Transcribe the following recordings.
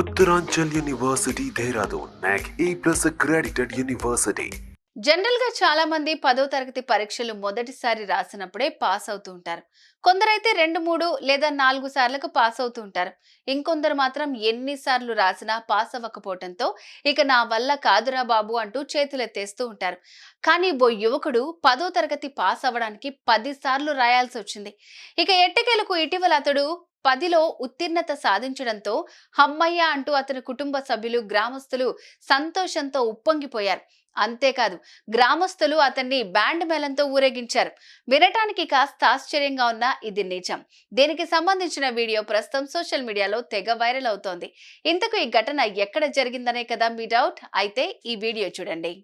Uttaranchal university Dehradun, NAC A plus accredited జనరల్గా చాలా మంది పదో తరగతి పరీక్షలు మొదటిసారి రాసినప్పుడే పాస్ అవుతూ ఉంటారు. కొందరైతే రెండు మూడు లేదా నాలుగు సార్లకు పాస్ అవుతూ ఉంటారు. ఇంకొందరు మాత్రం ఎన్నిసార్లు రాసినా పాస్ అవ్వకపోవటంతో ఇక నా వల్ల కాదురా బాబు అంటూ చేతులెత్తేస్తూ ఉంటారు. కానీ ఓ యువకుడు పదో తరగతి పాస్ అవ్వడానికి పదిసార్లు రాయాల్సి వచ్చింది. ఇక ఎట్టకేలకు ఇటీవల అతడు పదిలో ఉత్తీర్ణత సాధించడంతో హమ్మయ్య అంటూ అతని కుటుంబ సభ్యులు గ్రామస్తులు సంతోషంతో ఉప్పొంగిపోయారు. అంతేకాదు గ్రామస్తులు అతన్ని బ్యాండ్ మేళంతో ఊరేగించారు. వినటానికి కాస్త ఆశ్చర్యంగా ఉన్న ఇది నిజం. దీనికి సంబంధించిన వీడియో ప్రస్తుతం సోషల్ మీడియాలో తెగ వైరల్ అవుతోంది. ఇంతకు ఈ ఘటన ఎక్కడ జరిగిందనే కదా మీ డౌట్? అయితే ఈ వీడియో చూడండి.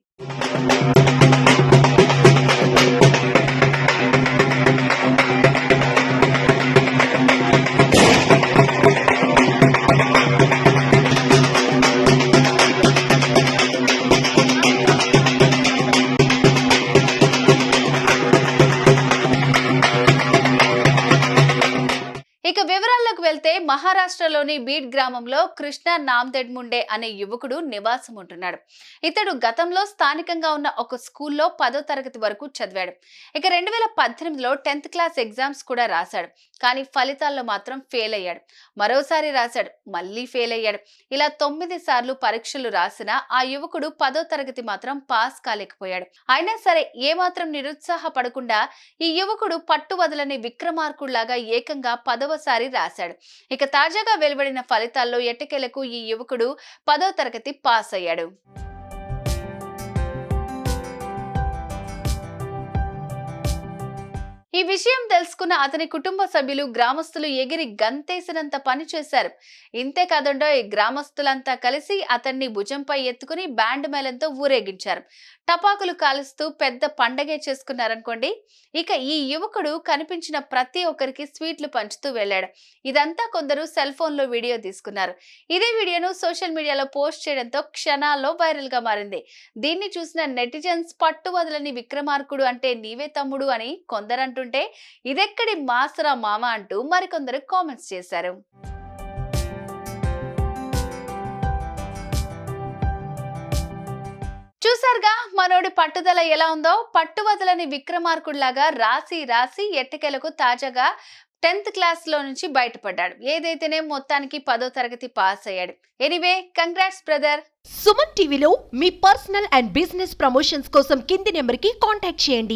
ఇక వివరాల్లోకి వెళ్తే మహారాష్ట్రలోని బీడ్ గ్రామంలో కృష్ణ నామ్దెడ్ ముండే అనే యువకుడు నివాసం ఉంటున్నాడు. ఇతడు గతంలో స్థానికంగా ఉన్న ఒక స్కూల్లో పదో తరగతి వరకు చదివాడు. ఇక రెండు వేల పద్దెనిమిదిలో టెన్త్ క్లాస్ ఎగ్జామ్స్ కూడా రాశాడు. కానీ ఫలితాల్లో మాత్రం ఫెయిల్ అయ్యాడు. మరోసారి రాశాడు. మళ్ళీ ఫెయిల్ అయ్యాడు. ఇలా తొమ్మిది సార్లు పరీక్షలు రాసినా ఆ యువకుడు పదో తరగతి మాత్రం పాస్ కాలేకపోయాడు. అయినా సరే ఏమాత్రం నిరుత్సాహపడకుండా ఈ యువకుడు పట్టు వదలని విక్రమార్కుళ్ళాగా ఏకంగా మరోసారి రాశాడు. ఇక తాజాగా వెలువడిన ఫలితాల్లో ఎట్టకేలకు ఈ యువకుడు పదో తరగతి పాస్ అయ్యాడు ఈ విషయం తెలుసుకున్న అతని కుటుంబ సభ్యులు గ్రామస్తులు ఎగిరి గంతేసినంత పని చేశారు. ఇంతే కాదండో ఈ గ్రామస్తులంతా కలిసి అతన్ని భుజంపై ఎత్తుకుని బ్యాండ్ మేళంతో ఊరేగించారు. టపాకులు కాలుస్తూ పెద్ద పండగే చేసుకున్నారనుకోండి ఇక ఈ యువకుడు కనిపించిన ప్రతి ఒక్కరికి స్వీట్లు పంచుతూ వెళ్ళాడు. ఇదంతా కొందరు సెల్ ఫోన్లో వీడియో తీసుకున్నారు. ఇదే వీడియోను సోషల్ మీడియాలో పోస్ట్ చేయడంతో క్షణాల్లో వైరల్గా మారింది. దీన్ని చూసిన నెటిజన్స్ పట్టు వదలని విక్రమార్కుడు అంటే నీవే తమ్ముడు అని కొందరు అంటుంటే ఇదెక్కడి మాసరా మామ అంటూ మరికొందరు కామెంట్స్ చేశారు. చూసారుగా మనోడి పట్టుదల ఎలా ఉందో పట్టు వదలని విక్రమార్కుడిలాగా రాసి రాసి ఎట్టకేలకు తాజాగా టెన్త్ క్లాస్లో నుంచి బయటపడ్డాడు. ఏదైతేనే మొత్తానికి పదో తరగతి పాస్ అయ్యాడు. Anyway congrats brother! సుమన్ టీవీలో మీ పర్సనల్ అండ్ బిజినెస్ ప్రమోషన్స్ కోసం కింది నెంబర్కి కాంటాక్ట్ చేయండి.